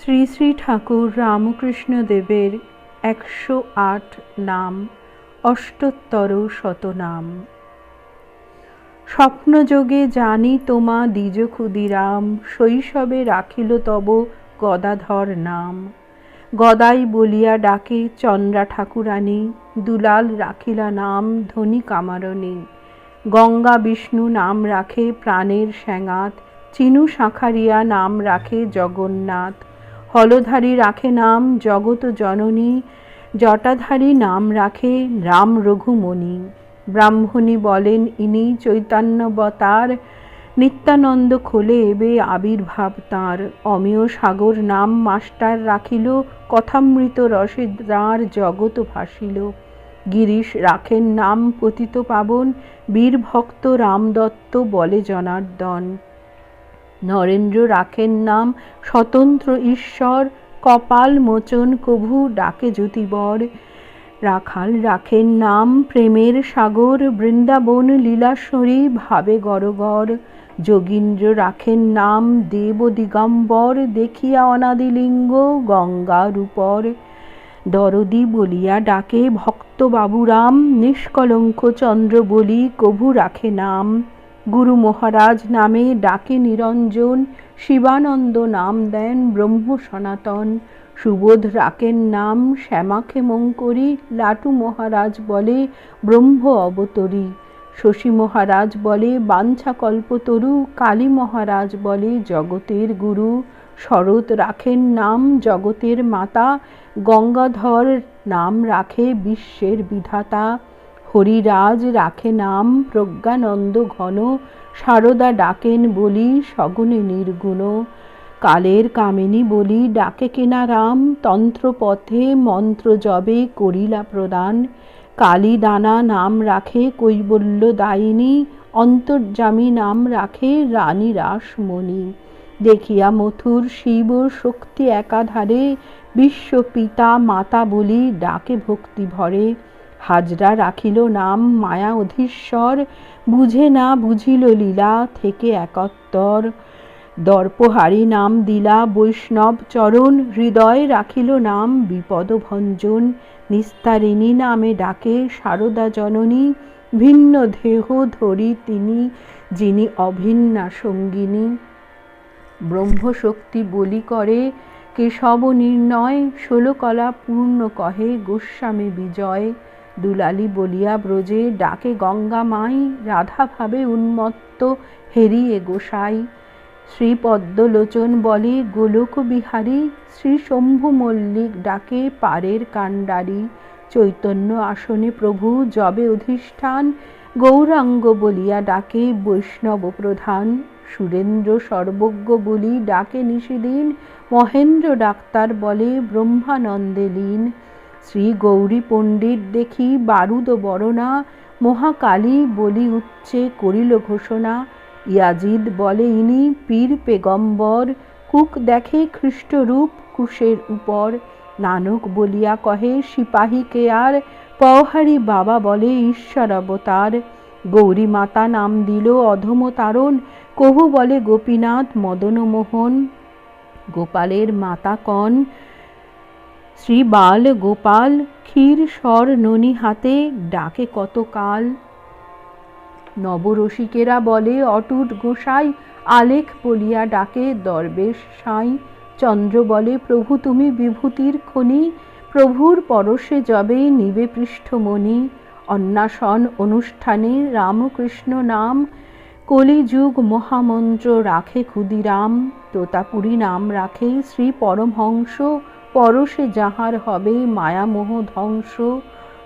শ্রী শ্রী ঠাকুর রামকৃষ্ণ দেবের একশো আট নাম, অষ্টোত্তর শতনাম স্বপ্নযোগে জানি তোমা দ্বিজ ক্ষুদিরাম, শৈশবে রাখিল তব গদাধর নাম। গদাই বলিয়া ডাকে, চন্দ্রা ঠাকুরানী, দুলাল রাখিলা নাম ধনী কামারণী। গঙ্গা বিষ্ণু নাম রাখে প্রাণের স্যাঙাত চিনু শাঁখারিয়া নাম রাখে জগন্নাথ। হলধারী রাখে নাম জগত জননী, জটাধারী নাম রাখে রাম রঘুমণি। ব্রাহ্মণী বলেন, ইনি চৈতন্যবতার নিত্যানন্দ খোলে এবে আবির্ভাব তাঁর। অমেয় সাগর নাম মাস্টার রাখিল, কথামৃত রসে দ্বার জগৎ ভাসিল। গিরিশ রাখেন নাম পতিত পাবন, বীরভক্ত রামদত্ত বলে জনার্দন। নরেন্দ্র রাখেন নাম, স্বতন্ত্র ঈশ্বর, কপাল মোচন কভু ডাকে জ্যোতিবর। রাখাল রাখেন নাম, প্রেমের সাগর, বৃন্দাবন লীলাশ্বরী ভাবে গরগর। যোগীন্দ্র রাখেন নাম, দেব দিগম্বর দেখিয়া অনাদিলিঙ্গ গঙ্গার উপর দরদি বলিয়া ডাকে ভক্ত বাবুরাম, নিষ্কলঙ্ক চন্দ্র বলি কভু রাখে নাম। গুরু মহারাজ নামে ডাকে নিরঞ্জন, শিবানন্দ নাম দেন ব্রহ্ম সনাতন। সুবোধ রাকেন নাম শ্যামাকে মঙ্করি, লাটু মহারাজ বলে ব্রহ্ম অবতরী। শশী মহারাজ বলে বাঞ্ছা কল্পতরু, কালী মহারাজ বলে জগতের গুরু। শরৎ রাখেন নাম জগতের মাতা, গঙ্গাধর নাম রাখে বিশ্বের বিধাতা। হরিরাজ রাখে নাম, প্রজ্ঞানন্দ ঘন, সারদা ডাকেন বলি সগুনে নির্গুণ। কালের কামিনী বলি, ডাকে কেনা রাম, তন্ত্রপথে মন্ত্র জবে করিলা প্রদান। কালী দানা নাম রাখে কৈবল্য দায়িনী অন্তর্জামী নাম রাখে রানী রাসমণি। দেখিয়া মথুর শিব শক্তি একাধারে, বিশ্ব পিতা মাতা বলি ডাকে ভক্তি ভরে। হাজরা রাখিল নাম, মায়া অধীশ্বর বুঝে না বুঝিল লীলা থেকে একত্তর। দর্পহারী নাম দিলা বৈষ্ণব চরণ, হৃদয় রাখিল নাম বিপদভঞ্জন। নিস্তারিণী নামে ডাকে সারদা জননী, ভিন্ন দেহ ধরি তিনি, যিনি অভিন্না সঙ্গিনী। ব্রহ্মশক্তি বলি করে, কেশব নির্ণয়, ষোলকলা পূর্ণ কহে, গোস্বামী বিজয়। দুলালি বলিয়া ব্রজে ডাকে, গঙ্গা মাই রাধা ভাবে উন্মত্ত, হেরিয়ে গোসাই শ্রী পদ্মলোচন বলে, গোলক বিহারী, শ্রী শম্ভু মল্লিক ডাকে পারের কাণ্ডারি। চৈতন্য আসনে প্রভু জবে অধিষ্ঠান, গৌরাঙ্গ বলিয়া ডাকে বৈষ্ণব প্রধান। সুরেন্দ্র সর্বজ্ঞ বলি ডাকে নিষিদিন, মহেন্দ্র ডাক্তার বলে ব্রহ্মানন্দে লীন। শ্রী গৌরী পণ্ডিত দেখি বারুদ বরণা, মহাকালী বলি উচ্চে করিল ঘোষণা। ইয়াজিদ বলে ইনি পীর পেগম্বর, কুক দেখে খ্রিস্টরূপ কুশের উপর। নানক বলিয়া কহে, সিপাহী কেয়ার পওহারি বাবা বলে, ঈশ্বর অবতার। গৌরী মাতা নাম দিল, অধম তারণ। কহু বলে, গোপীনাথ মদনমোহন। গোপালের মাতা কন শ্রী বাল গোপাল ক্ষীর স্বর ননি হাতে ডাকে কত কাল নবরসিকেরা বলে, অটুট গোসাই, আলেখ বলিয়া ডাকে দরবেশ সাই। চন্দ্র বলে, প্রভু তুমি বিভূতির খনি, প্রভুর পরশে যবে নিবে পৃষ্ঠমণি। অন্নাসন অনুষ্ঠানে রামকৃষ্ণ নাম, কলিযুগ মহামন্ত্র রাখে ক্ষুদিরাম। তোতাপুরী নাম রাখে শ্রী পরমহংস পরশে যাহার হবে মায়ামোহ ধ্বংস।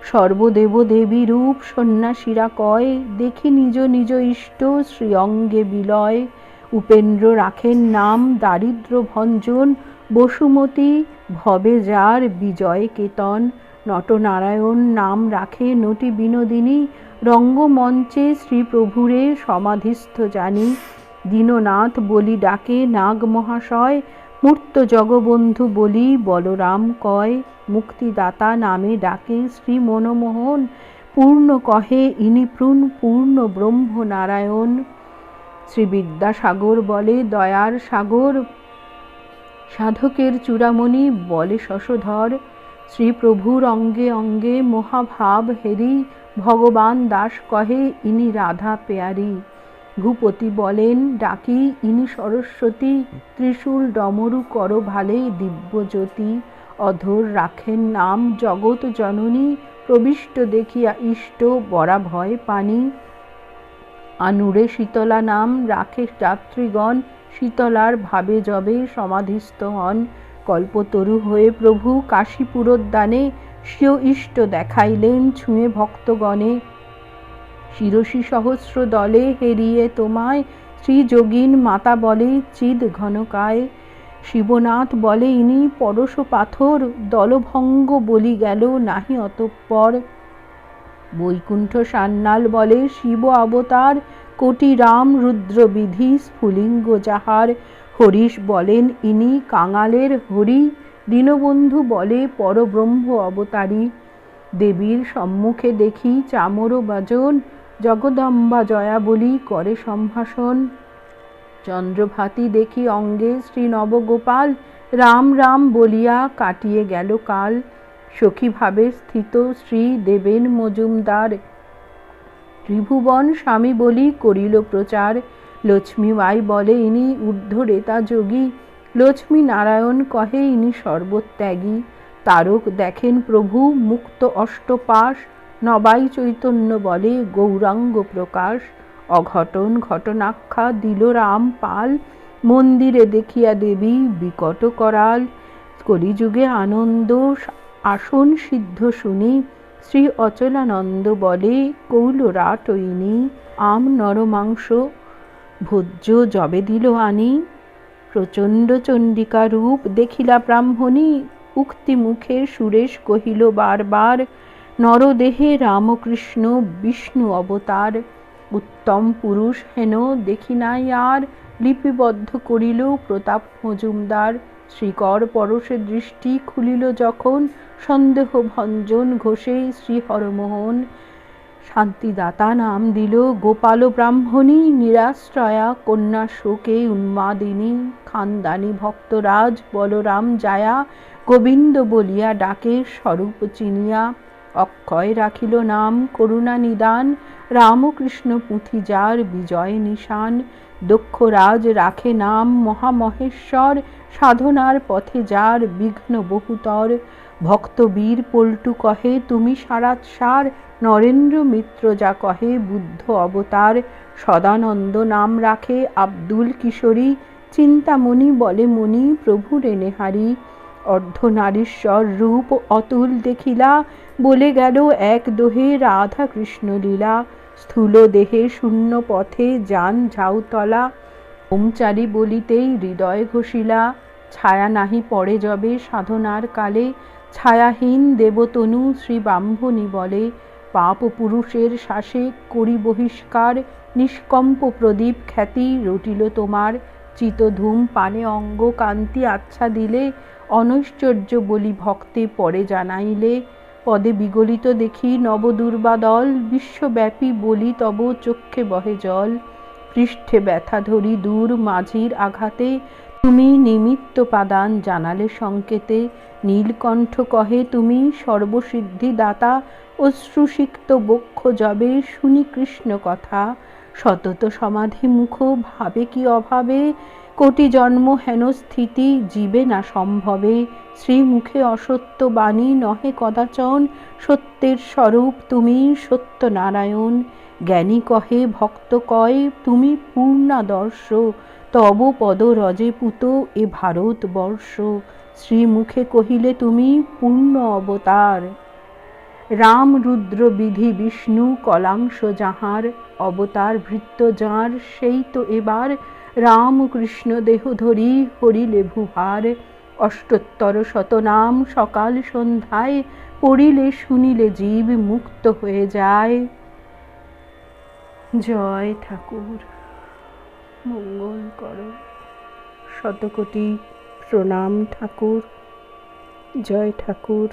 সর্বদেব দেবী রূপ সন্ন্যাসীরা কয়, দেখি নিজ নিজ ইষ্ট শ্রীঅঙ্গে বিলয়। উপেন্দ্র রাখেন নাম দারিদ্র ভঞ্জন। বসুমতী ভবে যার বিজয় কেতন। নটনারায়ণ নাম রাখে নটি বিনোদিনী। রঙ্গমঞ্চে শ্রীপ্রভুরে সমাধিস্থ জানি। দীননাথ বলি ডাকে নাগ মহাশয় মূর্ত জগবন্ধু বলি, বলরাম কয়, মুক্তিদাতা নামে ডাকে শ্রী মনমোহন পূর্ণ কহে ইনি প্রূণ, পূর্ণ ব্রহ্ম নারায়ণ। শ্রী বিদ্যাসাগর বলে, দয়ার সাগর, সাধকের চূড়ামণি, বলে শশধর। শ্রীপ্রভুর অঙ্গে অঙ্গে মহাভাব হেরি, ভগবান দাস কহে ইনি রাধা পেয়ারি। ভূপতি বলেন, ডাকি ইনি সরস্বতী, ত্রিশূল ডমরু কর ভালে দিব্যজ্যোতি। অধর রাখেন নাম জগৎ জননী, প্রবিষ্ট দেখিয়া ইষ্ট বরা ভয় পানি। আনুরে শীতলা নাম রাখে যাত্রীগণ, শীতলার ভাবে জবে সমাধিস্থ হন। কল্পতরু হয়ে প্রভু কাশীপুরোদ্যানে, স্বীয় ইষ্ট দেখাইলেন ছুঁয়ে ভক্তগণে। শিরসী সহস্র দলে হেরিয়ে তোমায়, শ্রীযোগীন মাতা বলে চিদ ঘনকায়। শিবনাথ বলে ইনি পরশ পাথর, দলভঙ্গ বলি গেল নাহি অতঃপর। বৈকুণ্ঠ সান্নাল বলে শিব অবতার, কোটি রাম রুদ্রবিধি স্ফুলিঙ্গ যাহার। হরিশ বলেন ইনি কাঙালের হরি, দীনবন্ধু বলে পরব্রহ্ম অবতারী। দেবীর সম্মুখে দেখি চামর বাজন জগদম্বা জয়া বলি করে সম্ভাষণ। চন্দ্রভাতি দেখি অঙ্গে শ্রী নবগোপাল, রাম রাম বলিয়া কাটিয়ে গেল কাল। সখীভাবে স্থিত শ্রী দেবেন মজুমদার। ত্রিভুবন স্বামী বলি করিল প্রচার। লক্ষ্মী মাই বলে, ইনি ঊর্ধ্বরেতা যোগী। লক্ষ্মী নারায়ণ কহে, ইনি সর্বত্যাগী। তারক দেখেন প্রভু, মুক্ত অষ্টপাশ। নবাই চৈতন্য বলে, গৌরাঙ্গ প্রকাশ, অঘটন ঘটনাখ্যা দিল রাম পাল, মন্দিরে দেখিয়া দেবী বিকট করাল, কলিযুগে আনন্দ আসন সিদ্ধ শুনি, শ্রী অচলানন্দ বলে, কৌল রাটইনি আম নরমাংস ভোজ্য জবে দিল আনি, প্রচণ্ড চণ্ডিকা রূপ দেখিলা ব্রাহ্মণী, উক্তি মুখে সুরেশ কহিল বারবার নরদেহে রামকৃষ্ণ বিষ্ণু অবতার। উত্তম পুরুষ হেন দেখি নাই আর, লিপিবদ্ধ করিল প্রতাপ মজুমদার। শ্রীকর পরশের দৃষ্টি খুলিল যখন, সন্দেহ ভঞ্জন ঘোষে শ্রীহরমোহন। শান্তিদাতা নাম দিল গোপাল ব্রাহ্মণী, নিরাশ্রয়া কন্যা শোকে উন্মাদিনী। খানদানি ভক্তরাজ বলরাম জায়া, গোবিন্দ বলিয়া ডাকে স্বরূপ চিনিয়া। অক্ষয় রাখিল নাম, করুণা নিদান, রামকৃষ্ণ পুঁথি যার বিজয় নিশান। দক্ষরাজ রাখে নাম, মহামহেশ্বর, সাধনার পথে যার বিঘ্ন বহুতর। ভক্তবীর পল্টু কহে, তুমি সারাত সার, নরেন্দ্র মিত্র যা কহে, বুদ্ধ অবতার। সদানন্দ নাম রাখে আব্দুল কিশোরী, চিন্তামণি বলে মণি প্রভুরে নেহারি অর্ধনারীশ্বর রূপ অতুল দেখিলা, বলে গেল এক দোহে রাধা কৃষ্ণ লীলা। স্থূল দেহে শূন্য পথে যান ঝাউতলা ওমচারি বলিতেই হৃদয় ঘষিলা, ছায়া নাহি পড়ে যবে সাধনার কালে। ছায়াহীন দেবতনু শ্রী ব্রাহ্মণী বলে, পাপ পুরুষের শ্বাসে করি বহিষ্কার, নিষ্কম্প প্রদীপ খ্যাতি রটিল তোমার। চিতধূম পানে অঙ্গ কান্তি আচ্ছা দিলে অনৈশ্চর্য বলি ভক্তে পরে জানাইলে, পদে বিগলিত দেখি নবদুর্বাদল বিশ্বব্যাপী বলি তব চক্ষে বহে জল। পৃষ্ঠে ব্যথা ধরি দূর মাঝির আঘাতে, তুমি নিমিত্ত পাদান জানালে সংকেতে। নীলকণ্ঠ কহে, তুমি সর্বসিদ্ধি দাতা অশ্রুসিক্ত বক্ষ জবে, শুনি কৃষ্ণ কথা। সতত সমাধি মুখ ভাবে কি অভাবে? কোটি জন্ম হেন স্থিতি, জীবে না সম্ভবে। শ্রীমুখে অসত্য বাণী নহে কদাচন, সত্যের স্বরূপ তুমি সত্য নারায়ণ জ্ঞানী কহে, ভক্ত কয়, তুমি পূর্ণাদর্শ। তব পদ রজে পুত এ ভারতবর্ষ। শ্রীমুখে কহিলে তুমি পূর্ণ অবতার। রাম রুদ্র বিধি বিষ্ণু কলাংশ যাহার, অবতার ভৃত্য যাঁর, সেই তো এবার রামকৃষ্ণ দেহ ধরি হরিলে ভুহার অষ্টোত্তর শতনাম সকাল সন্ধ্যায় পড়িলে শুনিলে জীব মুক্ত হয়ে যায়। জয় ঠাকুর, মঙ্গল কর। শতকোটি প্রণাম ঠাকুর। জয় ঠাকুর।